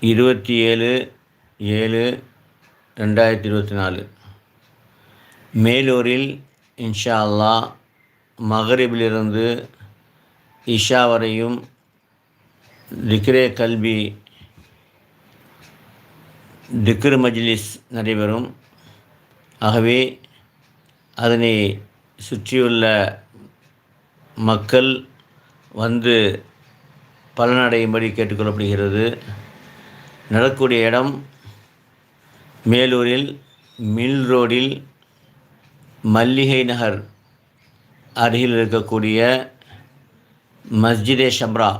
இருபத்தி ஏழு ஏழு ரெண்டாயிரத்தி இருபத்தி நாலு மேலூரில் இன்ஷா அல்லாஹ் மகரிபிலிருந்து இஷா வரையும் திக்ரே கல்வி திக்ர் மஜ்லிஸ் நடைபெறும். ஆகவே அதனை சுற்றியுள்ள மக்கள் வந்து பலனடையும்படி கேட்டுக்கொள்ளப்படுகிறது. நடக்கூடிய இடம் மேலூரில் மில் ரோடில் மல்லிகை நகர் அருகில் இருக்கக்கூடிய மஸ்ஜிதே ஷம்ரா.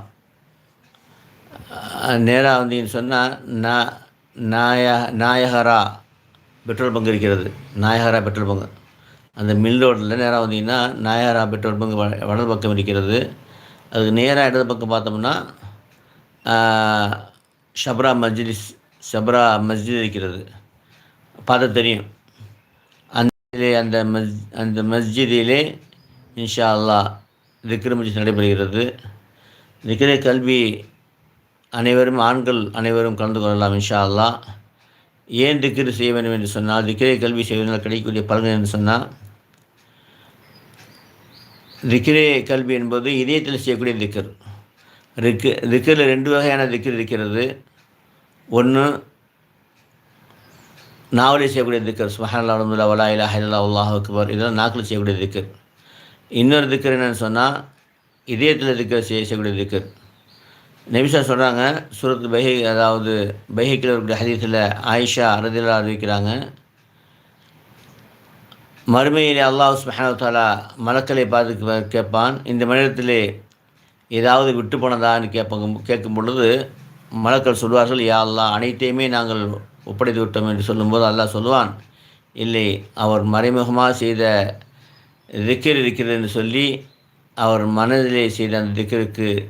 நேராக வந்தீங்கன்னு சொன்னால் நா நாய நாயகரா பெட்ரோல் பங்க் இருக்கிறது. Niagara petrol bunk. அந்த மில் ரோட்டில் நேராக வந்தீங்கன்னா நாயகரா பெட்ரோல் பங்க் வ பக்கம் இருக்கிறது. அதுக்கு நேராக இடது பக்கம் பார்த்தோம்னா ஷப்ரா மஸ்ஜித் ஷப்ரா மஸ்ஜித் இருக்கிறது. பார்த்து தெரியும். அந்த அந்த மஸ் அந்த மஸ்ஜிதிலே இன்ஷா அல்லாஹ் திக்ரு மஜ்லிஸ் நடைபெறுகிறது. திக்ரே கல்வி அனைவரும் ஆண்கள் அனைவரும் கலந்து கொள்ளலாம் இன்ஷா அல்லாஹ் ஏன் திக்ரு செய்ய வேண்டும் என்று சொன்னால் திக்கிரை கல்வி செய்வதனால் கிடைக்கக்கூடிய பலன்கள் என்று சொன்னால் திக்ரே கல்வி என்பது இதயத்தில் செய்யக்கூடிய திக்கர் ரிக்கு திக்கரில் ரெண்டு வகையான திக்கர் இருக்கிறது. ஒன்று நாவலில் செய்யக்கூடிய திக்கர் சுஹானல்லா அலமதுல்லா வலா இலா ஹைலா அல்லாஹ் அக்பர். இதெல்லாம் நாக்கில் செய்யக்கூடிய திக்கர் இன்னொரு திக்கர் என்னென்னு சொன்னால் இதயத்தில் திக்கர் செய்ய செய்யக்கூடிய திக்கர் நபிசா சொல்கிறாங்க சூரத் பைஹி அதாவது பைஹிக்கில் இருக்கக்கூடிய ஹதீஸில் ஆயிஷா அரதிலா அறிவிக்கிறாங்க மறுமையிலே அல்லாஹ் சுபஹானு தாலா மலக்களை பார்த்து கேட்பான். இந்த மனிதத்திலே ஏதாவது விட்டு போனதான்னு கேட்பாங்க கேட்கும் பொழுது மலக்கள் சொல்வார்கள் யா அனைத்தையுமே நாங்கள் ஒப்படைத்து விட்டோம் என்று சொல்லும்போது அல்லாஹ் சொல்லுவான் இல்லை அவர் மறைமுகமாக செய்த திக்கர் இருக்கிறது என்று சொல்லி அவர் மனதிலே செய்த அந்த திக்கருக்கு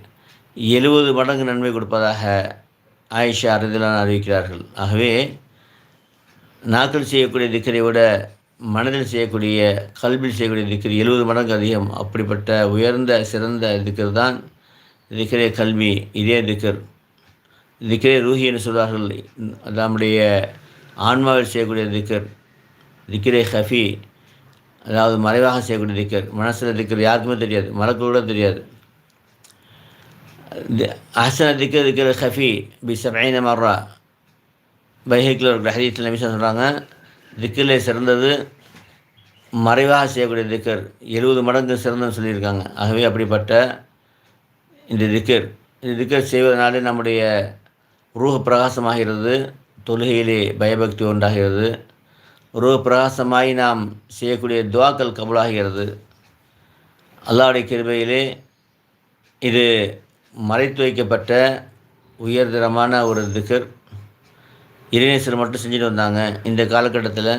எழுபது மடங்கு நன்மை கொடுப்பதாக ஆயிஷா அறுதிலான அறிவிக்கிறார்கள். ஆகவே நாக்கள் செய்யக்கூடிய திக்கரை விட மனதில் செய்யக்கூடிய கல்வியில் செய்யக்கூடிய திக்கர் எழுபது மடங்கு அதிகம். அப்படிப்பட்ட உயர்ந்த சிறந்த திக்கர் தான் திக்கரே கல்வி. இதே திக்கர் திக்கரே ரூஹி என்று சொல்வார்கள். நம்முடைய ஆன்மாவில் செய்யக்கூடிய திக்கர் திக்கரே ஹஃபி. அதாவது மறைவாக செய்யக்கூடிய திக்கர் மனசில் திக்கர் யாருக்குமே தெரியாது. மறக்க கூட தெரியாது. அஹசன திக்கர் திக்கர் ஹஃபி. பி சபைன மர்ரா. பைஹிக்கில் ஒரு ஹதீத்தில் நிமிஷம் சொல்கிறாங்க திக்கிலே சிறந்தது. மறைவாக செய்யக்கூடிய திக்கர். எழுபது மடங்கு சிறந்தன்னு சொல்லியிருக்காங்க. ஆகவே அப்படிப்பட்ட இந்த திக்கர். இந்த திக்கர் செய்வதனாலே நம்முடைய ரூஹ பிரகாசமாகிறது. தொழுகையிலே பயபக்தி உண்டாகிறது. ரூஹ பிரகாசமாகி நாம் செய்யக்கூடிய துவாக்கள் கபலாகிறது. அல்லாவுடைய கிருபையிலே இது மறைத்து வைக்கப்பட்ட உயர்தரமான ஒரு திக்கர். இறைநேசர் மட்டும் செஞ்சுட்டு வந்தாங்க. இந்த காலகட்டத்தில்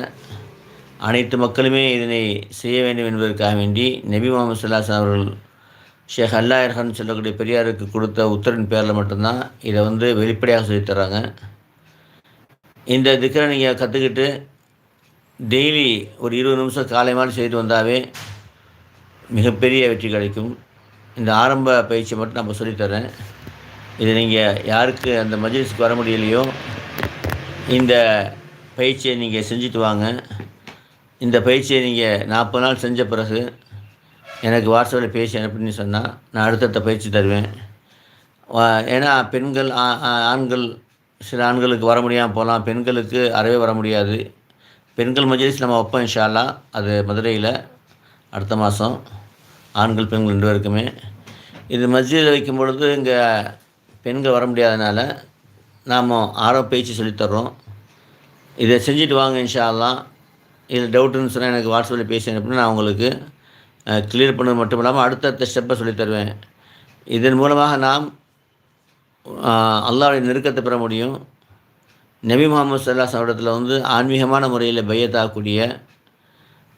அனைத்து மக்களுமே இதனை செய்ய வேண்டும் என்பதற்காக வேண்டி நபி முகமது சல்லாஸ் அவர்கள் ஷேக் அல்லா இர்ஹான் சொல்லக்கூடிய பெரியாருக்கு கொடுத்த உத்தரவின் பேரில் மட்டும்தான் இதை வந்து வெளிப்படையாக சொல்லித்தராங்க இந்த திக்கரை நீங்கள் கற்றுக்கிட்டு டெய்லி ஒரு இருபது நிமிஷம் காலை மாதிரி செய்து வந்தாவே மிகப்பெரிய வெற்றி கிடைக்கும். இந்த ஆரம்ப பயிற்சி மட்டும் நம்ம சொல்லித்தரேன் இதை நீங்கள் யாருக்கு அந்த மஜ்லிஸ்க்கு வர முடியலையோ இந்த பயிற்சியை நீங்கள் செஞ்சுட்டு வாங்க. இந்த பயிற்சியை நீங்கள் நாற்பது நாள் செஞ்ச பிறகு எனக்கு வாட்ஸ்அப்பில் பேசி அனுப்புன்னு சொன்னால் நான் அடுத்தடுத்த பயிற்சி தருவேன். ஏன்னா பெண்கள் ஆண்கள் சில ஆண்களுக்கு வர முடியாமல் போகலாம். பெண்களுக்கு அறவே வர முடியாது. பெண்கள் மஜ்லிஸ் நம்ம வைப்போம் இன்ஷால்லா அது மதுரையில் அடுத்த மாதம் ஆண்கள் பெண்கள் ரெண்டு பேருக்குமே. இது மஸ்ஜிதில் வைக்கும் பொழுது இங்கே பெண்கள் வர முடியாதனால நாம் ஆரோ பேச்சு சொல்லித்தர்றோம் இதை செஞ்சுட்டு வாங்க இன்ஷால்லாம் இதில் டவுட்டுன்னு சொன்னால் எனக்கு வாட்ஸ்அப்பில் பேசி அப்படின்னு நான் உங்களுக்கு கிளியர் பண்ணது மட்டும் இல்லாமல் அடுத்தடுத்த ஸ்டெப்பை சொல்லித்தருவேன் இதன் மூலமாக நாம் அல்லாவுடைய நெருக்கத்தை பெற முடியும். நபி முகமது சல்லா சவடத்தில் வந்து ஆன்மீகமான முறையில் பையத்தாகக்கூடிய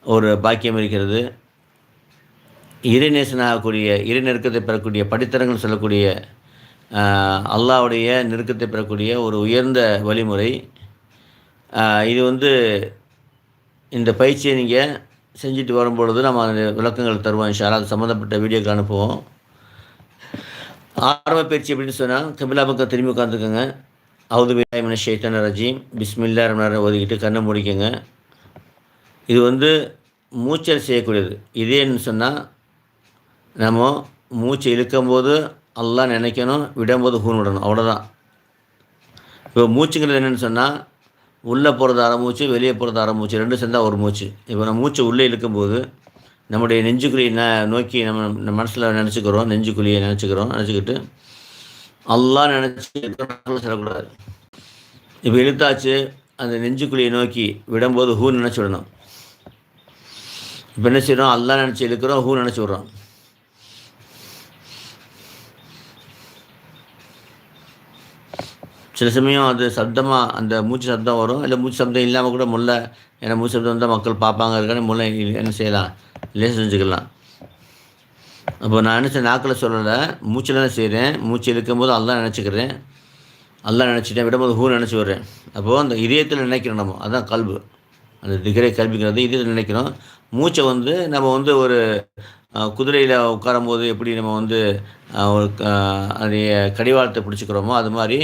ஒரு பாக்கியம் இருக்கிறது. இறைநேசனாகக்கூடிய இறை நெருக்கத்தை பெறக்கூடிய படித்தரங்கள் சொல்லக்கூடிய அல்லாவுடைய நெருக்கத்தை பெறக்கூடிய ஒரு உயர்ந்த வழிமுறை. இது வந்து இந்த பயிற்சியை நீங்கள் செஞ்சுட்டு வரும்பொழுது நம்ம அந்த விளக்கங்கள் தருவோம் இன்ஷா அது சம்மந்தப்பட்ட வீடியோக்கள் அனுப்புவோம். ஆரம்ப பயிற்சி அப்படின்னு சொன்னால் கபிலா பக்கம் திரும்பி உட்காந்துக்கோங்க அவுது பிலாய்மன ஷேத்தன் ரஜீம். பிஸ்மில்லா ரமணர் ஒதுக்கிட்டு கண்ணை முடிக்கங்க. இது வந்து மூச்சல் செய்யக்கூடியது. இதேன்னு சொன்னால் நம்ம மூச்சு இழுக்கும்போது எல்லாம் நினைக்கணும் விடும்போது ஹூன் விடணும். அவ்வளோதான் இப்போ மூச்சுங்கிறது என்னென்னு சொன்னால் உள்ளே போகிறது அரை மூச்சு வெளியே போகிறது அரை மூச்சு ரெண்டு சேர்ந்தால் ஒரு மூச்சு. இப்போ நம்ம மூச்சு உள்ளே இழுக்கும்போது நம்முடைய நெஞ்சுக்குழியை ந நோக்கி நம்ம நம்ம மனசில் நினச்சிக்கிறோம் நெஞ்சுக்குழியை நினச்சிக்கிறோம் நினச்சிக்கிட்டு எல்லாம் நினச்சி சொல்லக்கூடாது. இப்போ இழுத்தாச்சு அந்த நெஞ்சுக்குழியை நோக்கி விடும்போது ஹூ நினச்சி விடணும். இப்போ என்ன செய்கிறோம் எல்லாம் நினச்சி இழுக்கிறோம் ஹூ நினச்சி விட்றோம். சில சமயம் அது சப்தமாக அந்த மூச்சு சப்தம் வரும். இல்லை மூச்சு சப்தம் இல்லாமல் கூட முல்லை ஏன்னா மூச்சு சப்தம் வந்தால் மக்கள் பார்ப்பாங்க இருக்கானே முல்லை என்ன செய்யலாம் இல்லையே செஞ்சுக்கலாம். அப்போ நான் நினச்ச நாக்கில் சொல்லலை மூச்சில் தான் செய்கிறேன் மூச்சு இழுக்கும்போது அதெல்லாம் நினச்சிக்கிறேன். அதெல்லாம் நினச்சிட்டேன் விடும்போது ஹூ நினச்சி வர்றேன் அப்போது அந்த இதயத்தில் நினைக்கிறோம் நம்ம அதுதான் கல்பு. அந்த திகரை கல்விங்கிறது இதயத்தில் நினைக்கிறோம். மூச்சை வந்து நம்ம வந்து ஒரு குதிரையில் உட்காரும் போது எப்படி நம்ம வந்து ஒரு கடிவாளத்தை பிடிச்சிக்கிறோமோ அது மாதிரி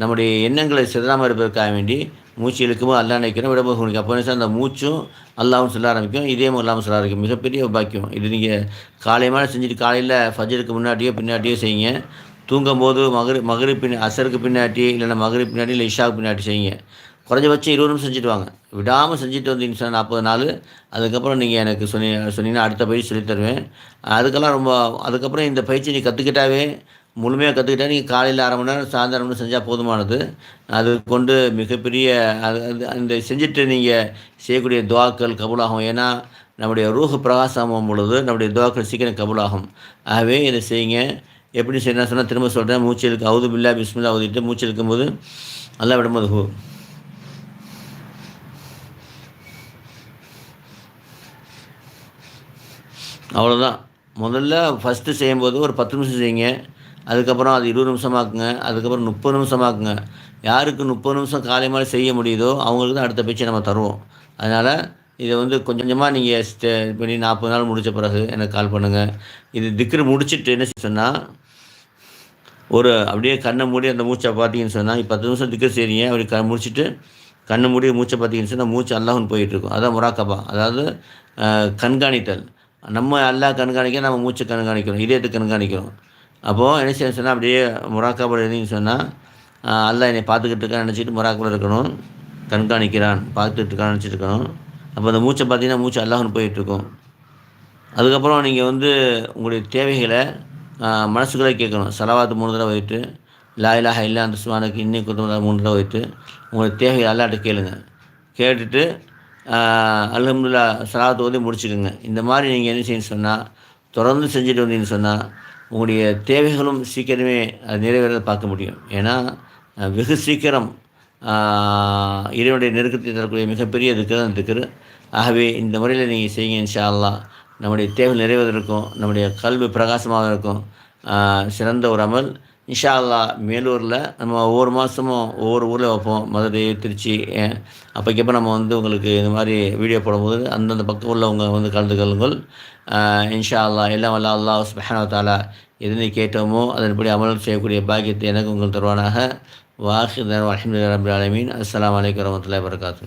நம்முடைய எண்ணங்களை சிதறாமல் இருப்பதற்காக வேண்டி மூச்சு இழுக்கும்போது அல்லா நினைக்கிறோம் விடம்போது முடிக்கும் அப்போ அந்த மூச்சும் அல்லாவும் சொல்ல ஆரம்பிக்கும். இதே இல்லாமல் சொல்ல ஆரம்பிக்கும். மிகப்பெரிய பாக்கியம். இது நீங்கள் காலை செஞ்சுட்டு காலையில் ஃபஜருக்கு முன்னாடியோ பின்னாடியோ செய்யுங்க. தூங்கும் போது மகரு மகரு பின் அசருக்கு பின்னாடி இல்லைன்னா மகரு பின்னாடி இல்லை இஷாவுக்கு பின்னாடி செய்யுங்க. குறைஞ்சபட்சம் இருபது நிமிஷம் செஞ்சுட்டு வாங்க. விடாமல் செஞ்சுட்டு வந்தீங்கன்னு சொன்னால் நாற்பது நாள் அதுக்கப்புறம் நீங்கள் எனக்கு சொன்னி சொன்னீங்கன்னா அடுத்த பயிற்சி சொல்லித்தருவேன் அதுக்கெல்லாம் ரொம்ப அதுக்கப்புறம் இந்த பயிற்சி நீ கற்றுக்கிட்டாவே முழுமையாக கற்றுக்கிட்டா நீங்கள் காலையில் அரை மணி நேரம் சாயந்தரம் மணி செஞ்சால் போதுமானது. அது கொண்டு மிகப்பெரிய அது அந்த செஞ்சுட்டு நீங்கள் செய்யக்கூடிய துவாக்கள் கபுலாகும். ஏன்னா நம்முடைய ரூஹ பிரகாசமாகும் பொழுது நம்முடைய துவாக்கள் சீக்கிரம் கபுலாகும். ஆகவே இதை செய்யுங்க. எப்படி செய்யணும் சொன்னால் திரும்ப சொல்கிறேன் மூச்சு இருக்கு அவுது பில்லா பிஸ்மில்லா ஊதிட்டு மூச்சு இருக்கும்போது நல்லா விடும்போது ஹூ. அவ்வளோதான் முதல்ல ஃபஸ்ட்டு செய்யும்போது ஒரு பத்து நிமிஷம் செய்யுங்க. அதுக்கப்புறம் அது இருபது நிமிஷமாக்குங்க அதுக்கப்புறம் முப்பது நிமிஷமாக்குங்க. யாருக்கு முப்பது நிமிஷம் காலை மாதிரி செய்ய முடியுதோ அவங்களுக்கு தான் அடுத்த பேச்சை நம்ம தருவோம். அதனால் இதை வந்து கொஞ்சம் கொஞ்சமாக நீங்கள் ஸ்டே பண்ணி நாற்பது நாள் முடித்த பிறகு எனக்கு கால் பண்ணுங்கள் இது திக்ரு முடிச்சுட்டு என்ன சொன்னால் ஒரு அப்படியே கண்ணை மூடி அந்த மூச்சை பார்த்தீங்கன்னு சொன்னால் இப்போ பத்து நிமிஷம் திக்ரு செய்றீங்க அப்படி க முடிச்சுட்டு கண்ணை மூடி மூச்சை பார்த்தீங்கன்னு சொன்னால் மூச்சு அல்லாஹுன்னு போயிட்டுருக்கும் அதான் முராக்கபா. அதாவது கண்காணித்தல். நம்ம எல்லா கண்காணிக்க நம்ம மூச்சு கண்காணிக்கிறோம். இதயத்தை கண்காணிக்கிறோம். அப்போது என்ன செய்ய சொன்னால் அப்படியே முராக்காபல் இருந்தீங்கன்னு சொன்னால் அல்லா என்னை பார்த்துக்கிட்டு இருக்கான்னு நினச்சிட்டு முராக்காபில் இருக்கணும். கண்காணிக்கிறான் பார்த்துட்டு இருக்கான்னு நினச்சிட்டு இருக்கணும். அப்போ அந்த மூச்சை பார்த்தீங்கன்னா மூச்சு அல்லாஹ்னு போயிட்டுருக்கும். அதுக்கப்புறம் நீங்கள் வந்து உங்களுடைய தேவைகளை மனசுக்குள்ளே கேட்கணும். செலவாத்து மூணு தடவை போயிட்டு லாயிலாக இல்லை அந்த சுவானுக்கு இன்னும் குடும்பம் மூணு தடவை போயிட்டு உங்களுடைய தேவைகள் அல்லாட்ட கேளுங்க. கேட்டுட்டு அலமதுல்லா சலாத்து ஓதி முடிச்சுக்கோங்க. இந்த மாதிரி நீங்கள் என்ன செய்யணும்னு சொன்னால் தொடர்ந்து செஞ்சுட்டு வந்தீங்கன்னு சொன்னால் உங்களுடைய தேவைகளும் சீக்கிரமே அது நிறைவேறதை பார்க்க முடியும். ஏன்னா வெகு சீக்கிரம் இறைவனுடைய நெருக்கத்தை தரக்கூடிய மிகப்பெரிய திக்கர் அந்த ஆகவே இந்த முறையில் நீங்கள் செய்யுங்க இன்ஷா அல்லா நம்முடைய தேவை நிறைவதற்கும் நம்முடைய கல்வி பிரகாசமாக இருக்கும். சிறந்த ஒரு அமல். இன்ஷா அல்லா மேலூரில் நம்ம ஒவ்வொரு மாதமும் ஒவ்வொரு ஊரில் வைப்போம். மதுரை திருச்சி அப்போக்கப்போ நம்ம வந்து உங்களுக்கு இந்த மாதிரி வீடியோ போடும்போது அந்தந்த பக்கம் உள்ளவங்க வந்து கலந்து கொள்ளுங்கள். இன்ஷா அல்லா எல்லாம் வல்ல அல்லா சுபஹானவத்தாலா எதனை கேட்டோமோ அதன்படி அமல் செய்யக்கூடிய பாக்கியத்தை எனக்கு உங்கள் தருவானாக. வாஹிதர் அஹமது ரபுல் அலமீன் அஸ்லாம் வலைக்கம் வரமத்துல வரகாத்து